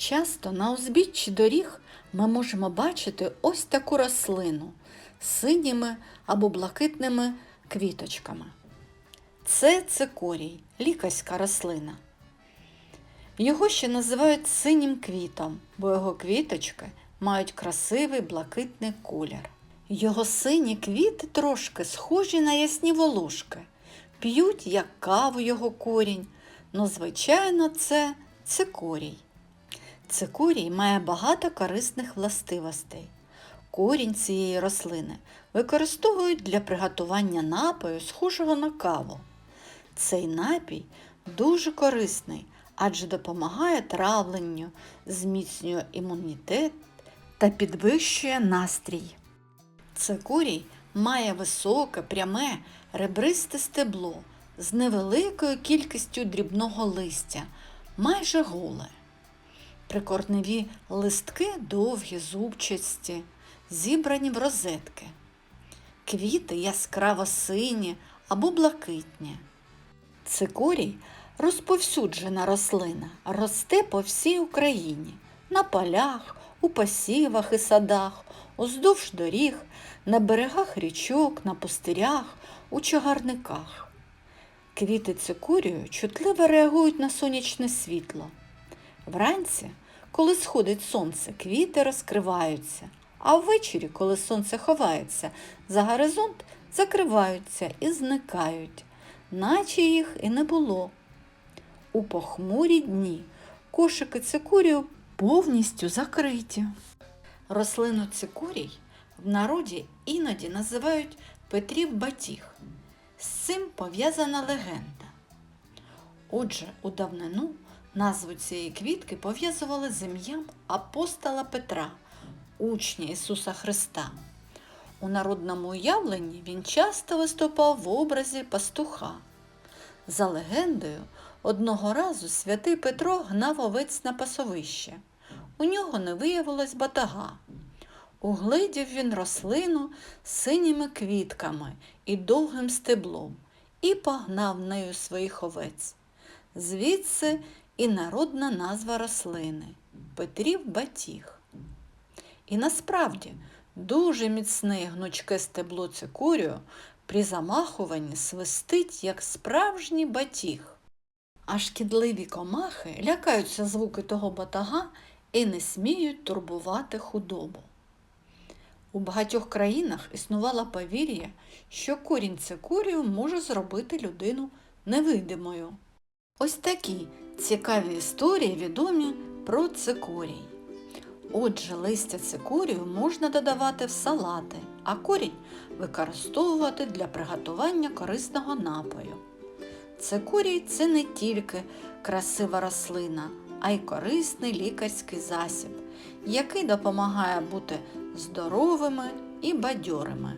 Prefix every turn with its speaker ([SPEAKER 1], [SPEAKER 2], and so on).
[SPEAKER 1] Часто на узбіччі доріг ми можемо бачити ось таку рослину з синіми або блакитними квіточками. Це цикорій, лікарська рослина. Його ще називають синім квітом, бо його квіточки мають красивий блакитний колір. Його сині квіти трошки схожі на ясні волошки, п'ють як каву його корінь, но звичайно це цикорій. Цикорій має багато корисних властивостей. Корінь цієї рослини використовують для приготування напою, схожого на каву. Цей напій дуже корисний, адже допомагає травленню, зміцнює імунітет та підвищує настрій. Цикорій має високе, пряме, ребристе стебло з невеликою кількістю дрібного листя, майже голе. Прикорневі листки довгі, зубчасті, зібрані в розетки. Квіти яскраво сині або блакитні. Цикорій розповсюджена рослина, росте по всій Україні, на полях, у посівах і садах, уздовж доріг, на берегах річок, на пустирях, у чагарниках. Квіти цикорію чутливо реагують на сонячне світло. Вранці, коли сходить сонце, квіти розкриваються, а ввечері, коли сонце ховається, за горизонт закриваються і зникають, наче їх і не було. У похмурі дні кошики цикорію повністю закриті. Рослину цикорій в народі іноді називають Петрів батіг. З цим пов'язана легенда. Отже, у давнину назву цієї квітки пов'язували з ім'ям апостола Петра, учня Ісуса Христа. У народному уявленні він часто виступав в образі пастуха. За легендою, одного разу святий Петро гнав овець на пасовище. У нього не виявилось батага. Угледів він рослину з синіми квітками і довгим стеблом і погнав нею своїх овець. Звідси і народна назва рослини Петрів батіг. І насправді дуже міцне гнучке стебло цикорію при замахуванні свистить, як справжній батіг. А шкідливі комахи лякаються звуки того батага і не сміють турбувати худобу. У багатьох країнах існувало повір'я, що корінь цикорію може зробити людину невидимою. Ось такі цікаві історії відомі про цикорій. Отже, листя цикорію можна додавати в салати, а корінь використовувати для приготування корисного напою. Цикорій це не тільки красива рослина, а й корисний лікарський засіб, який допомагає бути здоровими і бадьорими.